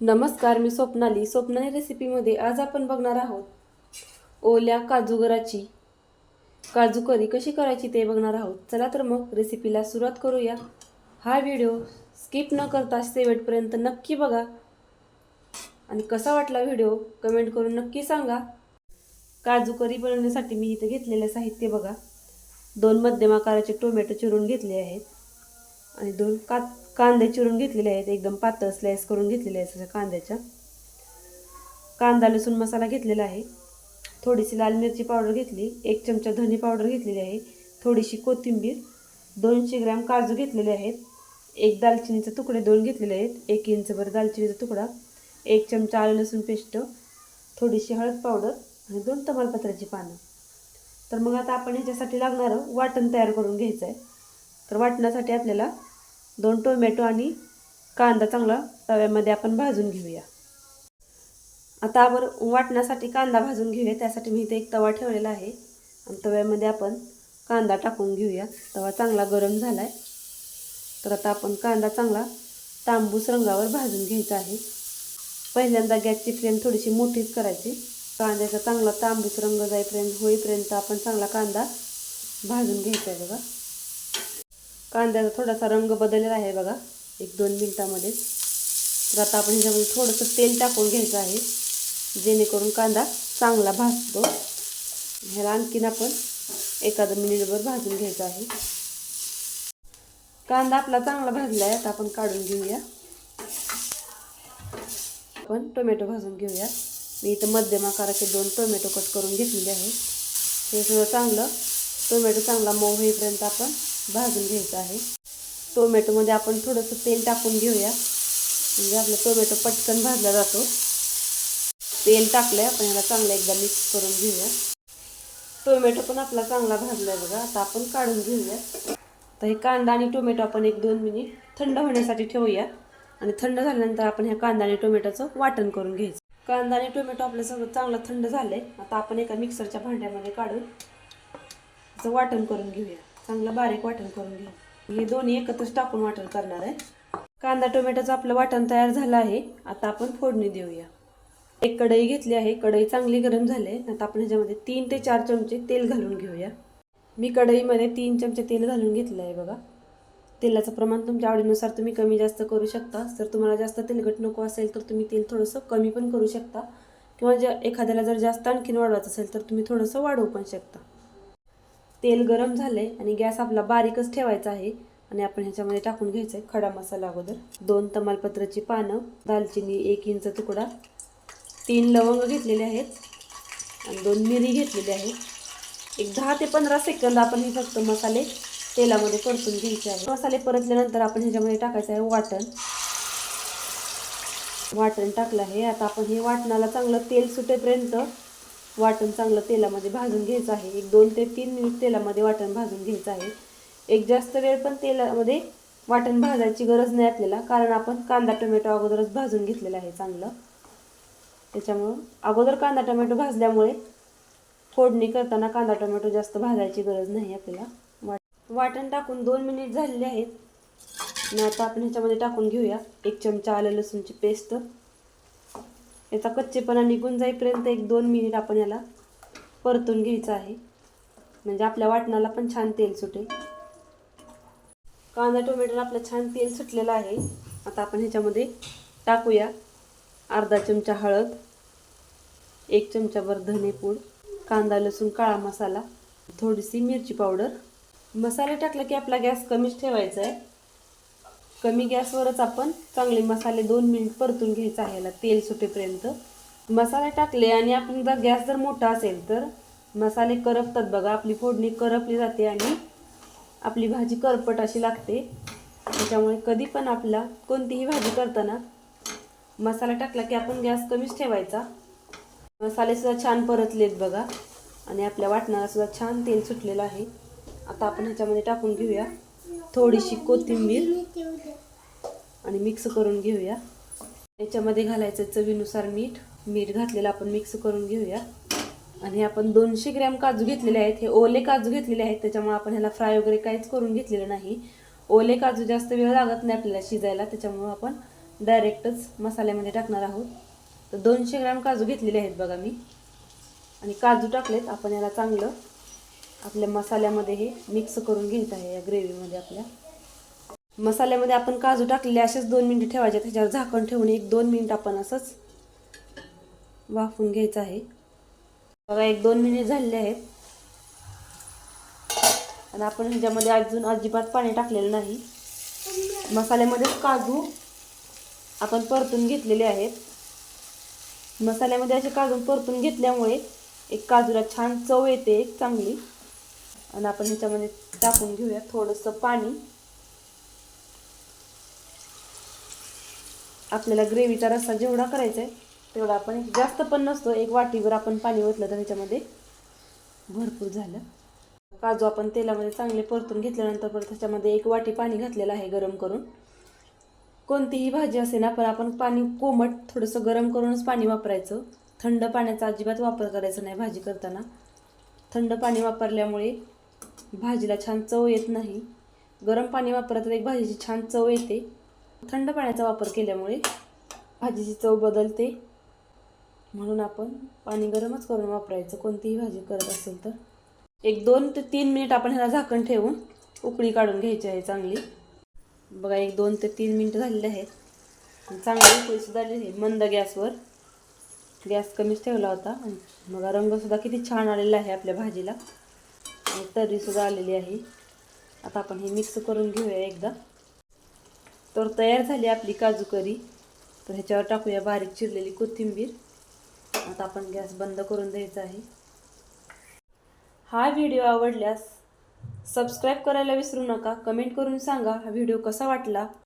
नमस्कार मी स्वप्नाली. स्वप्नाली रेसिपीमध्ये आज आपण बघणार आहोत ओल्या काजूगराची. काजू करी कशी करायची ते बघणार आहोत. चला तर मग रेसिपीला सुरुवात करूया. हा व्हिडिओ स्किप न करता शेवटपर्यंत नक्की बघा. आणि कसा वाटला व्हिडिओ कमेंट करून नक्की सांगा. काजू करी बनवण्यासाठी मी इथे घेतलेले साहित्य बघा. दोन मध्यम आकाराचे टोमॅटो चिरून घेतले आहेत. आणि दोन का कांदे चिरून घेतलेले आहेत. एकदम पातळ स्लाईस करून घेतलेले आहेत अशा कांद्याच्या. कांदा लसूण मसाला घेतलेला आहे. थोडीशी लाल मिरची पावडर घेतली. एक चमचा धनी पावडर घेतलेली आहे. थोडीशी कोथिंबीर दोनशे ग्रॅम काजू घेतलेले आहेत. एक दालचिनीचे तुकडे दोन घेतलेले आहेत. एक इंचभर दालचिनीचा तुकडा एक चमचा आलं लसूण पेस्ट थोडीशी हळद पावडर आणि दोन तमालपत्राची पानं. तर मग आता आपण ह्याच्यासाठी लागणारं वाटण तयार करून घ्यायचं आहे तर वाटण्यासाठी आपल्याला दोन टोमॅटो आणि कांदा चांगला तव्यामध्ये आपण भाजून घेऊया. आता आपण वाटण्यासाठी कांदा भाजून घेऊया. त्यासाठी मी इथे एक तवा ठेवलेला आहे. आणि तव्यामध्ये आपण कांदा टाकून घेऊया. तवा चांगला गरम झाला आहे तर आता आपण कांदा चांगला तांबूस रंगावर भाजून घ्यायचा आहे. पहिल्यांदा गॅसची फ्लेम थोडीशी मोठीच करायची. कांद्याचा चांगला तांबूस रंग जाईपर्यंत होईपर्यंत आपण चांगला कांदा भाजून घ्यायचा आहे बघा. कांद्याचा थोडासा रंग बदललेला आहे बघा. एक दोन मिनटामध्येच तर आता आपण ह्याच्यामध्ये थोडंसं तेल टाकून घ्यायचं आहे जेणेकरून कांदा चांगला भाजतो. ह्याला आणखीन आपण एखादं मिनिटभर भाजून घ्यायचं आहे. कांदा आपला चांगला भाजला आहे आता आपण काढून घेऊया. आपण टोमॅटो भाजून घेऊया. मी इथं मध्यम आकाराचे दोन टोमॅटो कट करून घेतलेले आहेत. हे सगळं चांगलं टोमॅटो चांगला मऊ होईपर्यंत आपण भाजून घ्यायचं आहे. टोमॅटोमध्ये आपण थोडंसं तेल टाकून घेऊया. म्हणजे आपला टोमॅटो पटकन भाजला जातो. तेल टाकलं आहे आपण ह्याला चांगलं एकदा मिक्स करून घेऊया. टोमॅटो पण आपला चांगला भाजला आहे बघा. आता आपण काढून घेऊया. तर हे कांदा आणि टोमॅटो आपण एक दोन मिनिट थंड होण्यासाठी ठेवूया. आणि थंड झाल्यानंतर आपण ह्या कांदा आणि टोमॅटोचं वाटण करून घ्यायचं. कांदा आणि टोमॅटो आपलं सगळं चांगलं थंड झालंय. आता आपण एका मिक्सरच्या भांड्यामध्ये काढून त्याचं वाटण करून घेऊया. चांगलं बारीक वाटण करून घेऊ हे दोन्ही एकत्रच टाकून वाटण करणार आहे. कांदा टोमॅटोचं आपलं वाटण तयार झालं आहे. आता आपण फोडणी देऊया. एक कढई घेतली आहे. कढई चांगली गरम झाली आहे. आता आपण ह्याच्यामध्ये तीन ते चार चमचे तेल घालून घेऊया. मी कढईमध्ये तीन चमचे तेल घालून घेतलं आहे बघा. तेलाचं प्रमाण तुमच्या आवडीनुसार तुम्ही कमी जास्त करू शकता. जर तुम्हाला जास्त तेलकट नको असेल तर तुम्ही तेल थोडंसं कमी पण करू शकता. किंवा ज्या एखाद्याला जर जास्त आणखीन वाढवायचं असेल तर तुम्ही थोडंसं वाढवू पण शकता. तेल गरम झालं आहे आणि गॅस आपला बारीकच ठेवायचा आहे आणि आपण ह्याच्यामध्ये टाकून घ्यायचं आहे खडा मसाला अगोदर. दोन तमालपत्राची पानं दालचिनी एक इंच तुकडा तीन लवंग घेतलेले आहेत आणि दोन मिरी घेतलेली आहेत एक दहा ते पंधरा सेकंद आपण हे फक्त मसाले तेलामध्ये परतून घ्यायचे आहे मसाले परतल्यानंतर आपण ह्याच्यामध्ये टाकायचं आहे वाटण. वाटण टाकलं आहे. आता आपण हे वाटणाला चांगलं तेल सुटेपर्यंत वाटण चांगलं तेलामध्ये भाजून घ्यायचं आहे. एक दोन ते तीन मिनिट तेलामध्ये वाटण भाजून घ्यायचं आहे. एक जास्त वेळ पण तेलामध्ये वाटण भाजायची गरज नाही आपल्याला कारण आपण कांदा टोमॅटो अगोदरच भाजून घेतलेला आहे चांगलं. त्याच्यामुळं अगोदर कांदा टोमॅटो भाजल्यामुळे फोडणी करताना कांदा टोमॅटो जास्त भाजायची गरज नाही आपल्याला. वाट वाटण टाकून दोन मिनिट झालेले आहेत. आणि आता आपण ह्याच्यामध्ये टाकून घेऊया. एक चमचा आलं लसूणची पेस्ट. याचा कच्चेपणा निघून जाईपर्यंत एक दोन मिनिट आपण याला परतून घ्यायचं आहे. म्हणजे आपल्या वाटणाला पण छान तेल सुटेल. कांदा टोमॅटोला आपलं छान तेल सुटलेलं आहे. आता आपण ह्याच्यामध्ये टाकूया अर्धा चमचा हळद एक चमचाभर धनेपूड कांदा लसूण काळा मसाला थोडीशी मिरची पावडर. मसाले टाकला की आपला गॅस कमीच ठेवायचा आहे. कमी गॅसवरच आपण चांगले मसाले दोन मिनिट परतून घ्यायचा आहे याला तेल सुटेपर्यंत. मसाले टाकले आणि आपण जर गॅस जर मोठा असेल तर मसाले करपतात बघा आपली फोडणी करपली जाते आणि आपली भाजी करपट अशी लागते. त्याच्यामुळे कधी पण आपला कोणतीही भाजी करताना मसाला टाकला की आपण गॅस कमीच ठेवायचा. मसालेसुद्धा छान परतलेत बघा आणि आपल्या वाटणारासुद्धा छान तेल सुटलेलं आहे. आता आपण ह्याच्यामध्ये टाकून घेऊया. थोडीशी कोथिंबीर आणि मिक्स करून घेऊया. याच्यामध्ये घालायचं चवीनुसार मीठ. मीठ घातलेलं आपण मिक्स करून घेऊया. आणि आपण दोनशे ग्रॅम काजू घेतलेले आहेत. हे ओले काजू घेतलेले आहेत. त्याच्यामुळे आपण ह्याला फ्राय वगैरे काहीच करून घेतलेलं नाही. ओले काजू जास्त वेळ लागत नाही आपल्याला शिजायला. त्याच्यामुळं आपण डायरेक्टच मसाल्यामध्ये टाकणार आहोत. तर दोनशे ग्रॅम काजू घेतलेले आहेत बघा मी. आणि काजू टाकलेत. आपण याला चांगलं आपल्या मसाल्यामध्ये हे मिक्स करून घ्यायचं आहे या ग्रेव्हीमध्ये आपल्या. मसाल्यामध्ये आपण काजू टाकलेले असेच दोन मिनिटं ठेवायचे त्याच्यावर झाकण ठेवून एक दोन मिनिट आपण असंच वाफून घ्यायचं आहे. बघा एक दोन मिनिट झालेले आहेत. आणि आपण ह्याच्यामध्ये अजून अजिबात पाणी टाकलेलं नाही. मसाल्यामध्येच काजू आपण परतून घेतलेले आहेत. मसाल्यामध्ये असे काजू परतून घेतल्यामुळे एक काजूला छान चव येते एक चांगली. आणि आपण ह्याच्यामध्ये टाकून घेऊया थोडंसं पाणी. आपल्याला ग्रेव्हीचा रस्सा जेवढा करायचा आहे तेवढा आपण जास्त पण नसतो एक वाटीवर आपण पाणी ओतलं तर ह्याच्यामध्ये भरपूर झालं. काजू आपण तेलामध्ये चांगले परतून घेतल्यानंतर परत त्याच्यामध्ये एक वाटी पाणी घातलेलं आहे गरम करून. कोणतीही भाजी असेल ना पण आपण पाणी कोमट थोडंसं गरम करूनच पाणी वापरायचं. थंड पाण्याचा अजिबात वापर करायचा नाही भाजी करताना. थंड पाणी वापरल्यामुळे भाजीला छान चव येत नाही. गरम पाणी वापरलं तर एक भाजीची छान चव येते. थंड पाण्याचा वापर केल्यामुळे भाजीची चव बदलते. म्हणून आपण पाणी गरमच करून वापरायचं कोणतीही भाजी करत असेल तर. एक दोन ते तीन मिनिट आपण ह्याला झाकण ठेवून उकळी काढून घ्यायची आहे चांगली. बघा एक दोन ते तीन मिनिटं झालेले आहेत. चांगली उकळी आलेली आहे. मंद गॅसवर. गॅस कमीच ठेवला होता. आणि बघा रंगसुद्धा किती छान आलेला आहे आपल्या भाजीला. आणि तर्रीसुद्धा आलेली आहे. आता आपण हे मिक्स करून घेऊया एकदा. तर तयार झाली आपली काजू करी. तर ह्याच्यावर टाकूया बारीक चिरलेली कोथिंबीर. आता आपण गॅस बंद करून द्यायचा आहे. हा व्हिडिओ आवडल्यास सबस्क्राईब करायला विसरू नका. कमेंट करून सांगा हा व्हिडिओ कसा वाटला.